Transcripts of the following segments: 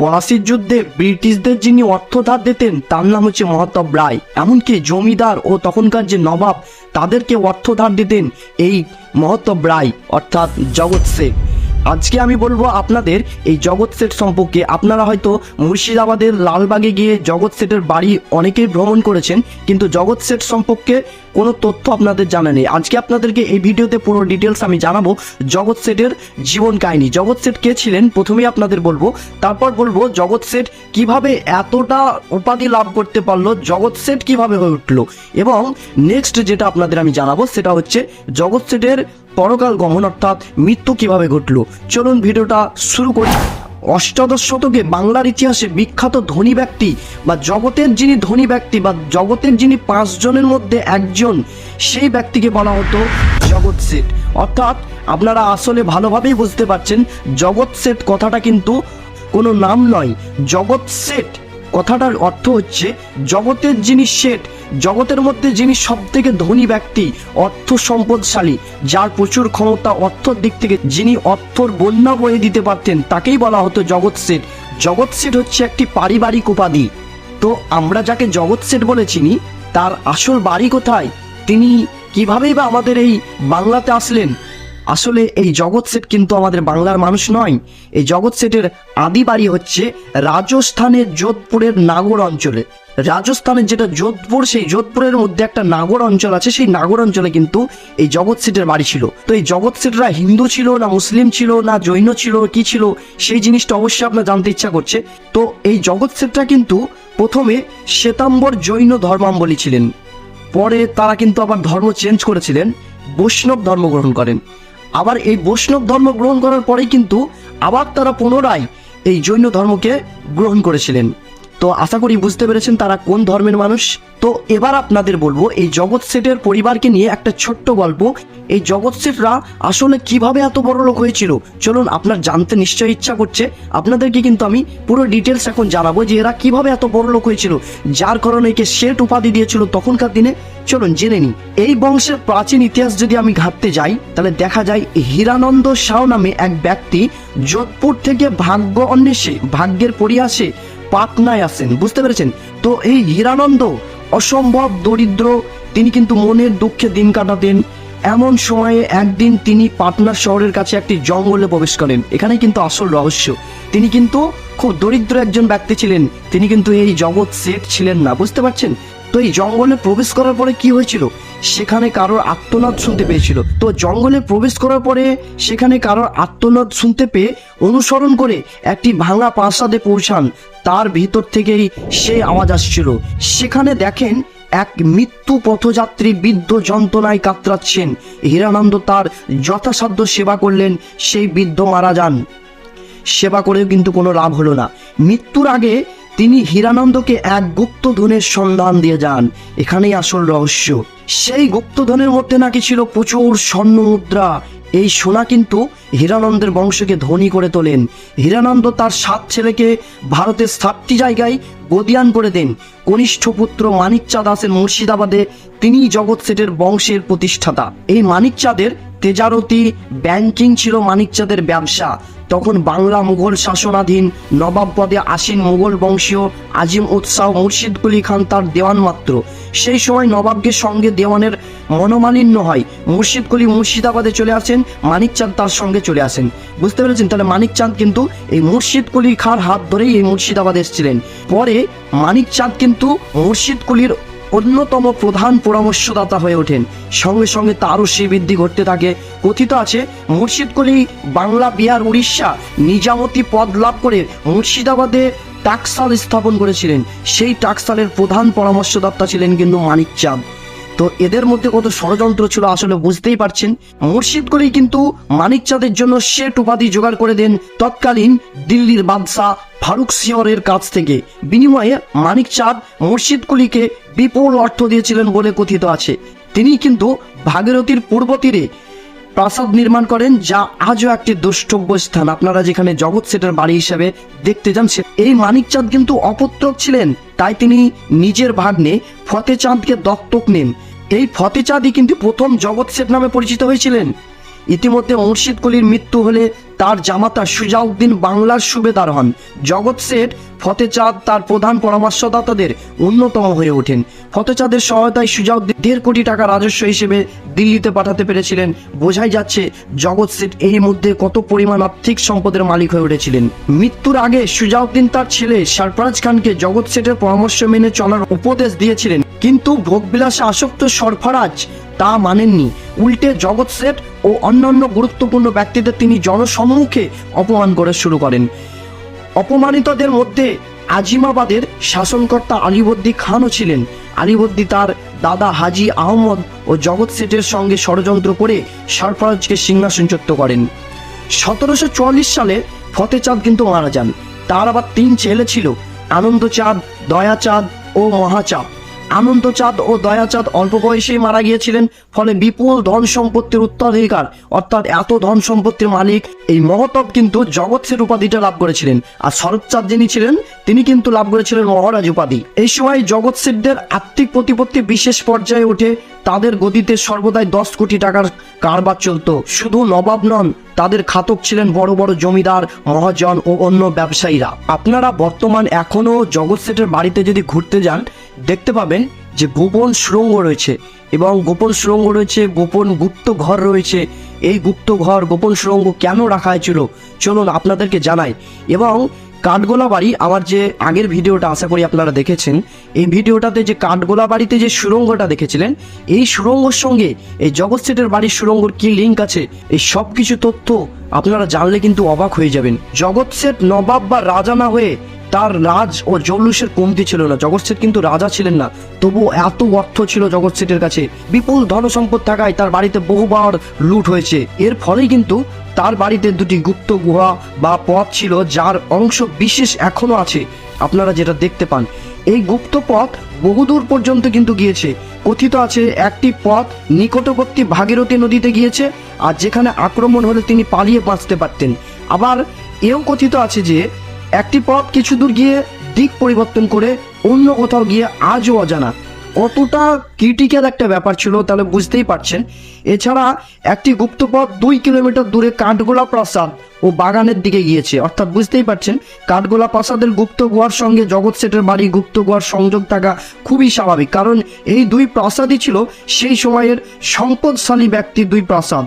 পলাশির যুদ্ধে ব্রিটিশদের যিনি অর্থ ধার দিতেন, তার নাম হচ্ছে মহাতব রায়। এমনকি জমিদার ও তখনকার যে নবাব, তাদেরকে অর্থ ধার দিতেন এই মহাতব রায়, অর্থাৎ জগৎ শেখ আজকে আমি বলব আপনাদের এই জগৎ সেট সম্পর্কে। আপনারা হয়তো মুর্শিদাবাদের লালবাগে গিয়ে জগৎ সেটের বাড়ি অনেকেই ভ্রমণ করেছেন, কিন্তু জগৎ সেট সম্পর্কে কোনো তথ্য আপনাদের জানা নেই। আজকে আপনাদেরকে এই ভিডিওতে পুরো ডিটেলস আমি জানাব জগৎ সেটের জীবন কাহিনী। জগৎ সেট কে ছিলেন? প্রথমেই আপনাদের বলব, তারপর বলব জগৎ সেট কীভাবে এতটা উপাধি লাভ করতে পারল, জগৎ সেট কীভাবে হয়ে উঠল। এবং নেক্সট যেটা আপনাদের আমি জানাব সেটা হচ্ছে, জগৎ সেটের পরকাল গমন অর্থাৎ মৃত্যু কীভাবে ঘটলো? চলুন ভিডিওটা শুরু করি। অষ্টাদশ শতকে বাংলার ইতিহাসে বিখ্যাত ধনী ব্যক্তি বা জগতের যিনি ধনী ব্যক্তি বা জগতের যিনি পাঁচজনের মধ্যে একজন, সেই ব্যক্তিকে বলা হতো জগৎ শেঠ। অর্থাৎ আপনারা আসলে ভালোভাবেই বুঝতে পারছেন, জগৎ শেঠ কথাটা কিন্তু কোনো নাম নয়। জগৎ সেট কথাটার অর্থ হচ্ছে জগতের যিনি শেঠ জগতের মধ্যে যিনি সব থেকে ধনী ব্যক্তি, অর্থ সম্পদশালী, যার প্রচুর ক্ষমতা অর্থর দিক থেকে যিনি অর্থর বন্যা বয়ে দিতে পারতেন, তাকেই বলা হতো জগৎ শেঠ জগৎ শেঠ হচ্ছে একটি পারিবারিক উপাধি। তো আমরা যাকে জগৎ শেঠ বলে চিনি, তার আসল বাড়ি কোথায়? তিনি কিভাবেই বা আমাদের এই বাংলাতে আসলেন? আসলে এই জগৎ সেট কিন্তু আমাদের বাংলার মানুষ নয়। এই জগৎ সেটের আদি বাড়ি হচ্ছে রাজস্থানের যোধপুরের নাগর অঞ্চলে। রাজস্থানের যেটা যোধপুর, সেই যোধপুরের মধ্যে একটা নাগর অঞ্চল আছে। সেই নাগর অঞ্চলে কিন্তু এই জগৎ সেটের বাড়ি ছিল। তো এই জগৎ সেটরা হিন্দু ছিল না মুসলিম ছিল না জৈন ছিল, কি ছিল, সেই জিনিসটা অবশ্যই আপনার জানতে ইচ্ছা করছে। তো এই জগৎ সেটরা কিন্তু প্রথমে শ্বেতাম্বর জৈন ধর্মাবলী ছিলেন। পরে তারা কিন্তু আবার ধর্ম চেঞ্জ করেছিলেন, বৈষ্ণব ধর্ম গ্রহণ করেন। আবার এই বৈষ্ণব ধর্ম গ্রহণ করার পরেই কিন্তু আবার তারা পুনরায় এই জৈন ধর্মকে গ্রহণ করেছিলেন। তো আশা করি বুঝতে পেরেছেন তারা কোন ধর্মের মানুষ। তো এবার আপনাদের বলব, এই জগৎ সেটের পরিবারকে নিয়ে একটা ছোট্ট গল্প। এই জগৎ সেটরা আসলে কীভাবে এত বড় লোক হয়েছিল? চলুন, আপনার জানতে নিশ্চয়ই ইচ্ছা করছে। আপনাদেরকে কিন্তু আমি পুরো ডিটেলস এখন জানাব যে এরা কীভাবে এত বড় লোক হয়েছিল। যার কারণে একে শেঠ উপাধি দিয়েছিল তখনকার দিনে। চলুন, জেনে নিই। এই বংশের প্রাচীন ইতিহাস যদি আমি ঘাটতে যাই, তাহলে দেখা যায় হীরানন্দ সাউ নামে এক ব্যক্তি, যোধপুর থেকে ভাগ্য অন্বেষে, ভাগ্যের পরিহাসে পাটনায় আসেন বুঝতে পেরেছেন? তো এই হীরানন্দ অসম্ভব দরিদ্র, তিনি কিন্তু মনের দুঃখে দিন কাটাতেন। এমন সময়ে একদিন তিনি পাটনা শহরের কাছে একটি জঙ্গলে প্রবেশ করেন। এখানে কিন্তু আসল রহস্য। তিনি কিন্তু খুব দরিদ্র একজন ব্যক্তি ছিলেন। তিনি কিন্তু এই জগৎ সেট ছিলেন না, বুঝতে পারছেন? তো এই জঙ্গলে প্রবেশ করার পরে কি হয়েছিল? সেখানে কারোর আত্মনাদ শুনতে পেয়েছিল। তো জঙ্গলে প্রবেশ করার পরে সেখানে কারোর আত্মনাদ শুনতে পেয়ে অনুসরণ করে একটি ভাঙা প্রাসাদে পৌঁছান। তার ভিতর থেকেই সে আওয়াজ আসছিল। সেখানে দেখেন এক মৃত্যু পথযাত্রী বৃদ্ধ যন্ত্রণায় কাতরাচ্ছেন। হীরানন্দ তার যথাসাধ্য সেবা করলেন, সেই বৃদ্ধ মারা যান। সেবা করেও কিন্তু কোনো লাভ হলো না। মৃত্যুর আগে তিনি হীরানন্দকে এক গুপ্তধনের সন্ধান দিয়ে যান। এখানেই আসল রহস্য। সেই গুপ্তধনের মধ্যে নাকি ছিল প্রচুর স্বর্ণ মুদ্রা এই সোনা কিন্তু হীরানন্দের বংশকে ধনী করে তোলেন। হীরানন্দ তার সাত ছেলেকে ভারতের সাতটি জায়গায় গদিয়ান করে দেন। কনিষ্ঠ পুত্র মানিকচাঁদ আসেন মুর্শিদাবাদে। তিনি জগৎ সেটের বংশের প্রতিষ্ঠাতা। এই মানিকচাঁদের তেজারতি ব্যাংকিং ছিল মানিকচাঁদের ব্যবসা। তখন বাংলা মুঘল শাসনাধীন নবাব পদে আসীন মুঘল বংশীয় আজিম উৎসাহ মুর্শিদ কুলি খান তার দেওয়ান মাত্র। সেই সময় নবাবকে সঙ্গে দেওয়ানের মনোমালিন্য হয়। মুর্শিদ কুলি মুর্শিদাবাদে চলে আসেন মানিকচাঁদ তার সঙ্গে চলে আসেন। বুঝতে পেরেছেন? তাহলে মানিকচাঁদ কিন্তু এই মুর্শিদ কুলি খাঁর হাত ধরেই এই মুর্শিদাবাদ এসেছিলেন। পরে মানিকচাঁদ কিন্তু মুর্শিদ কুলির অন্যতম প্রধান পরামর্শদাতা হয়ে ওঠেন। সঙ্গে সঙ্গে তারও শ্রীবৃদ্ধি ঘটতে থাকে। কথিত আছে, মুর্শিদ কলি বাংলা, বিহার, উড়িষ্যা নিজামতি পদ লাভ করে মুর্শিদাবাদে টাকসাল স্থাপন করেছিলেন। সেই টাকসালের প্রধান পরামর্শদাতা ছিলেন কিন্তু মানিকচাঁদ। তো এদের মধ্যে কত ষড়যন্ত্র ছিল আসলে বুঝতেই পারছেন। মুর্শিদ কুলি কিন্তু মানিকচাঁদের জন্য শেঠ উপাধি জোগাড় করে দেন তৎকালীন দিল্লির বাদশাহ ফারুক সিয়রের কাছ থেকে। বিনিময়ে মানিকচাঁদ মুর্শিদ কুলিকে বিপুল অর্থ দিয়েছিলেন বলে কথিত আছে। তিনি কিন্তু ভাগীরথীর পূর্ব তীরে প্রাসাদ নির্মাণ করেন, যা আজও একটি দ্রষ্টব্য স্থান। আপনারা যেখানে জগৎ সেটের বাড়ি হিসেবে দেখতে যান এই মানিকচাঁদ কিন্তু অপুত্রক ছিলেন। তাই তিনি নিজের ভাগ্নে ফতেচাঁদকে দত্তক নেন। এই ফতেচাঁদই কিন্তু প্রথম জগৎ সেট নামে পরিচিত হয়েছিলেন। ইতিমধ্যে মুর্শিদ কলির মৃত্যু হলে তার জামাতা সুজাউদ্দিন বাংলার সুবেদার হন। জগৎ শেঠ ফতেচাঁদ তার প্রধান পরামর্শদাতাদের অন্যতম হয়ে ওঠেন। ফতেচাঁদের সহায়তায় সুজাউদ্দিন দেড় কোটি টাকা রাজস্ব হিসেবে দিল্লিতে পাঠাতে পেরেছিলেন। বোঝাই যাচ্ছে জগৎ শেঠ এই মধ্যে কত পরিমাণ আর্থিক সম্পদের মালিক হয়ে উঠেছিলেন। মৃত্যুর আগে সুজাউদ্দিন তার ছেলে সরফরাজ খানকে জগৎ শেঠের পরামর্শ মেনে চলার উপদেশ দিয়েছিলেন। কিন্তু ভোগবিলাসে আসক্ত সরফরাজ তা মানেননি। উল্টে জগৎ শেঠ ও অন্যান্য গুরুত্বপূর্ণ ব্যক্তিদের তিনি জনসম্মুখে অপমান করে শুরু করেন। অপমানিতদের মধ্যে আজিমাবাদের শাসনকর্তা আলিবদ্দি খানও ছিলেন। আলিবদ্দি তার দাদা হাজি আহমদ ও জগৎ শেঠের সঙ্গে ষড়যন্ত্র করে সরফরাজকে সিংহাসনচ্যুত করেন। সতেরোশো চুয়াল্লিশ সালে ফতেচাঁদ কিন্তু মারা যান। তার আবার তিন ছেলে ছিল, আনন্দচাঁদ, দয়াচাঁদ ও মহাচাঁদ। আনন্দচাঁদ ও দয়াচাঁদ অল্প বয়সেই মারা গিয়েছিলেন, ফলে বিপুল ধন সম্পত্তির উত্তরাধিকার, অর্থাৎ এত ধন সম্পত্তির মালিক এই মহতব কিন্তু জগৎসের উপাধিটা লাভ করেছিলেন। আর শরৎচাঁদ যিনি ছিলেন, তিনি কিন্তু লাভ করেছিলেন মহারাজ উপাধি। এই সময় জগৎ শেঠদের আর্থিক প্রতিপত্তি বিশেষ পর্যায়ে ওঠে, তাদের গদিতে সর্বদাই দশ কোটি টাকার কারবার চলত। শুধু নবাব নন তাদের খাতক ছিলেন বড় বড় জমিদার, মহাজন ও অন্য ব্যবসায়ীরা। আপনারা বর্তমান এখনও জগৎ সেটের বাড়িতে যদি ঘুরতে যান, দেখতে পাবেন যে গোপন সুরঙ্গ রয়েছে এবং গোপন সুরঙ্গ রয়েছে, গোপন গুপ্ত ঘর রয়েছে। এই গুপ্ত ঘর, গোপন সুরঙ্গ কেন রাখা হয়েছিল? চলুন আপনাদেরকে জানাই। এবং কাঠগোলা বাড়ি আমার যে আগের ভিডিওটা আশা করি আপনারা দেখেছেন, এই ভিডিওটাতে যে কাঠগোলা বাড়িতে যে সুরঙ্গটা দেখেছিলেন, এই সুরঙ্গর সঙ্গে এই জগৎ সেটের বাড়ির সুরঙ্গর কি লিঙ্ক আছে, এই সব কিছু তথ্য আপনারা জানলে কিন্তু অবাক হয়ে যাবেন। জগৎ সেট নবাব বা রাজা না হয়ে তার রাজ ও জৌলুসের কমতি ছিল না। জগৎ সেট কিন্তু রাজা ছিলেন না। তবু এত অর্থ ছিল জগৎ সেটের কাছে। বিপুল ধনসম্পদ থাকায় তার বাড়িতে বহুবার লুট হয়েছে। এর ফলেই কিন্তু তার বাড়িতে দুটি গুপ্ত গুহা বা পথ ছিল যার অংশ বিশেষ এখনও আছে। আপনারা যেটা দেখতে পান। এই গুপ্ত পথ বহুদূর পর্যন্ত কিন্তু গিয়েছে। কথিত আছে, একটি পথ নিকটবর্তী ভাগীরথী নদীতে গিয়েছে আর যেখানে আক্রমণ হলে তিনি পালিয়ে বাঁচতে পারতেন। আবার এও কথিত আছে যে একটি পথ কিছু দূর গিয়ে দিক পরিবর্তন করে অন্য কোথাও গিয়ে আজও অজানা। কতটা ক্রিটিক্যাল একটা ব্যাপার ছিল তাহলে বুঝতেই পারছেন। এছাড়া একটি গুপ্তপথ দুই কিলোমিটার দূরে কাঠগোলা প্রাসাদ ও বাগানের দিকে গিয়েছে। অর্থাৎ বুঝতেই পারছেন, কাঠগোলা প্রাসাদের গুপ্ত গুহার সঙ্গে জগৎ সেটের বাড়ি, গুপ্ত গুহার সংযোগ থাকা খুবই স্বাভাবিক। কারণ এই দুই প্রাসাদই ছিল সেই সময়ের সম্পদশালী ব্যক্তির দুই প্রাসাদ।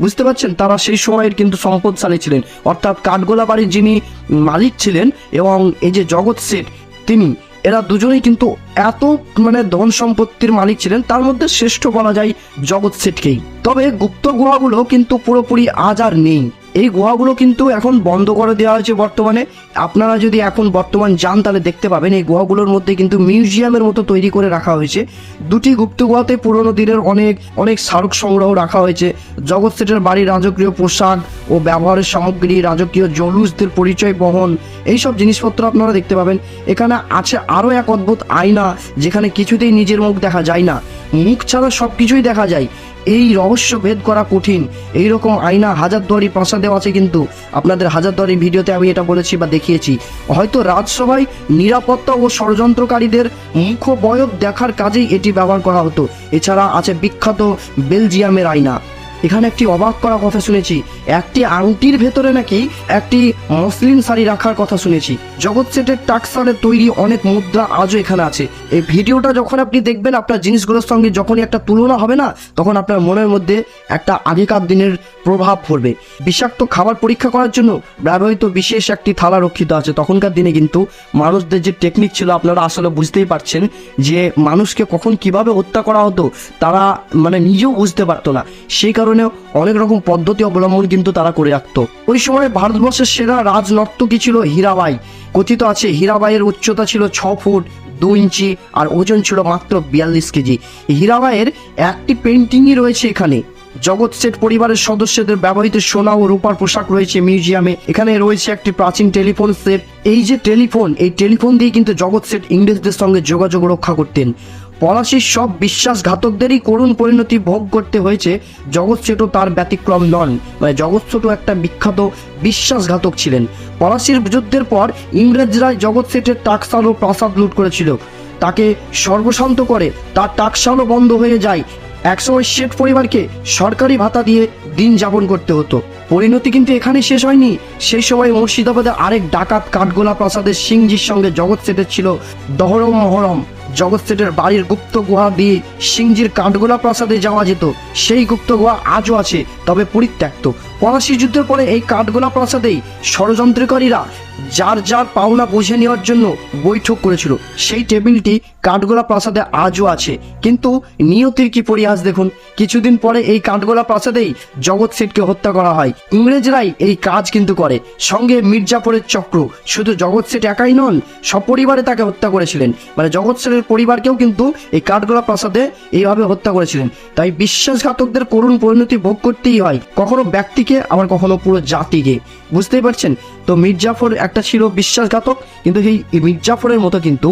বুঝতে পারছেন? তারা সেই সময়ের কিন্তু সম্পদশালী ছিলেন। অর্থাৎ কাঠগোলা বাড়ির যিনি মালিক ছিলেন এবং এই যে জগৎ শেঠ তিনি, এরা দুজনেই কিন্তু এত মানে ধন সম্পত্তির মালিক ছিলেন, তার মধ্যে শ্রেষ্ঠ বলা যায় জগৎ শেঠকেই। তবে গুপ্ত গুহাগুলো কিন্তু পুরোপুরি আজ আর নেই। এই গুহাগুলো কিন্তু এখন বন্ধ করে দেওয়া হয়েছে বর্তমানে। আপনারা যদি এখন বর্তমান যান, তাহলে দেখতে পাবেন এই গুহাগুলোর মধ্যে কিন্তু মিউজিয়ামের মতো তৈরি করে রাখা হয়েছে। দুটি গুপ্ত গুহাতে পুরনো দিনের অনেক অনেক স্মারক সংগ্রহ রাখা হয়েছে। জগৎ সেটের বাড়ির রাজকীয় পোশাক ও ব্যবহারের সামগ্রী, রাজকীয় জলুসদের পরিচয় বহন, এইসব জিনিসপত্র আপনারা দেখতে পাবেন। এখানে আছে আরও এক অদ্ভুত আয়না, যেখানে কিছুতেই নিজের মুখ দেখা যায় না। মুখ ছাড়া সব কিছুই দেখা যায়। এই রহস্য ভেদ করা কঠিন। এই রকম আয়না হাজারদুয়ারি প্রাসাদেও আছে কিন্তু। আপনাদের হাজারদুয়ারি ভিডিওতে আমি এটা বলেছি বা দেখিয়েছি। হয়তো রাজসভায় নিরাপত্তা ও ষড়যন্ত্রকারীদের মুখ বয়ব দেখার কাজেই এটি ব্যবহার করা হতো। এছাড়া আছে বিখ্যাত বেলজিয়ামের আয়না। এখানে একটি অবাক করা কথা শুনেছি, একটি আংটির ভেতরে নাকি একটি মসলিন শাড়ি রাখার কথা শুনেছি। জগৎ সেটের টাকসালের তৈরি অনেক মুদ্রা আজও এখানে আছে। এই ভিডিওটা যখন আপনি দেখবেন, আপনার জিনিসগুলোর সঙ্গে যখনই একটা তুলনা হবে না, তখন আপনার মনের মধ্যে একটা আগেকার দিনের প্রভাব পড়বে। বিষাক্ত খাবার পরীক্ষা করার জন্য ব্যবহৃত বিশেষ একটি থালা রক্ষিত আছে। তখনকার দিনে কিন্তু মানুষদের যে টেকনিক ছিল, আপনারা আসলে বুঝতেই পারছেন যে মানুষকে কখন কীভাবে হত্যা করা হতো, তারা মানে নিজেও বুঝতে পারতো না। সেই কারণে অনেক রকম পদ্ধতি অবলম্বন কিন্তু তারা করে রাখতো। ওই সময় ভারতবর্ষের সেরা রাজনর্তকী ছিল হীরাবাই। কথিত আছে, হীরাবাইয়ের উচ্চতা ছিল ছ ফুট দু ইঞ্চি আর ওজন ছিল মাত্র বিয়াল্লিশ কেজি। হীরাবাইয়ের একটি পেন্টিংই রয়েছে এখানে। জগৎ সেট পরিবারের সদস্যদের ব্যবহৃত সোনা ও রূপার পোশাক রয়েছে মিউজিয়ামে। এখানে রয়েছে একটি প্রাচীন টেলিফোন সেট। এই যে টেলিফোন, এই টেলিফোন দিয়ে কিন্তু জগৎ সেট ইংরেজদের সঙ্গে যোগাযোগ রক্ষা করতেন। পলাশির সব বিশ্বাসঘাতকদেরই করুণ পরিণতি ভোগ করতে হয়েছে। জগৎ সেটও তার ব্যতিক্রম নন। মানে জগৎ সেটও একটা বিখ্যাত বিশ্বাসঘাতক ছিলেন। পলাশির যুদ্ধের পর ইংরেজরা জগৎ সেটের টাকসাল ও প্রাসাদ লুট করেছিল। তাকে সর্বশান্ত করে তার টাকসালও বন্ধ হয়ে যায়। একসময় শেঠ পরিবারকে সরকারি ভাতা দিয়ে দিন যাপন করতে হতো। পরিণতি কিন্তু এখানে শেষ হয়নি। সেই সময় মুর্শিদাবাদে আরেক ডাকাত কাঠগোলা প্রাসাদের সিংজির সঙ্গে জগৎ সেটের ছিল দহরম মহরম। জগৎ সেটের বাড়ির গুপ্ত গুহা দিয়ে সিংজির কাঠগোলা প্রাসাদে যাওয়া যেত। সেই গুপ্ত গুহা আজও আছে, তবে পরিত্যক্ত। পলাশি যুদ্ধের পরে এই কাঠগোলা প্রাসাদেই ষড়যন্ত্রকারীরা যার যার পাওনা বুঝে নেওয়ার জন্য বৈঠক করেছিল। সেই টেবিলটি কাঠগোলা প্রাসাদে আজও আছে। কিন্তু নিয়তির কি পরিহাস দেখুন? কিছুদিন পরে এই কাঠগোলা প্রাসাদেই জগৎ শেঠকে হত্যা করা হয়। ইংরেজরাই এই কাজ কিন্তু করে। সঙ্গে মির্জাপুরের চক্র। শুধু জগৎ শেঠ একাই নন, সপরিবারে তাকে হত্যা করেছিলেন। মানে জগৎ শেঠের পরিবারকেও কিন্তু এই কাঠগোলা প্রাসাদে এইভাবে হত্যা করেছিলেন। তাই বিশ্বাসঘাতকদের করুণ পরিণতি ভোগ করতেই হয়। কখনো ব্যক্তিকে, আবার কখনো পুরো জাতিকে। বুঝতেই পারছেন? তো মির্জাফর একটা ছিল বিশ্বাসঘাতক, কিন্তু সেই মির্জাফরের মতো কিন্তু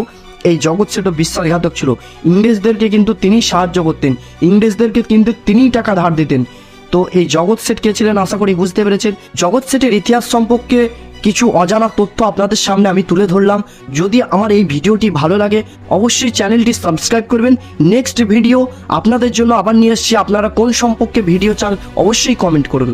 এই জগৎ সেটও বিশ্বাসঘাতক ছিল। ইংরেজদেরকে কিন্তু তিনি সাহায্য করতেন, ইংরেজদেরকে কিন্তু তিনিই টাকা ধার দিতেন। তো এই জগৎ সেট কে ছিলেন আশা করি বুঝতে পেরেছেন। জগৎ সেটের ইতিহাস সম্পর্কে কিছু অজানা তথ্য আপনাদের সামনে আমি তুলে ধরলাম। যদি আমার এই ভিডিওটি ভালো লাগে, অবশ্যই চ্যানেলটি সাবস্ক্রাইব করবেন। নেক্সট ভিডিও আপনাদের জন্য আবার নিয়ে এসেছি। আপনারা কোন সম্পর্কে ভিডিও চান, অবশ্যই কমেন্ট করুন।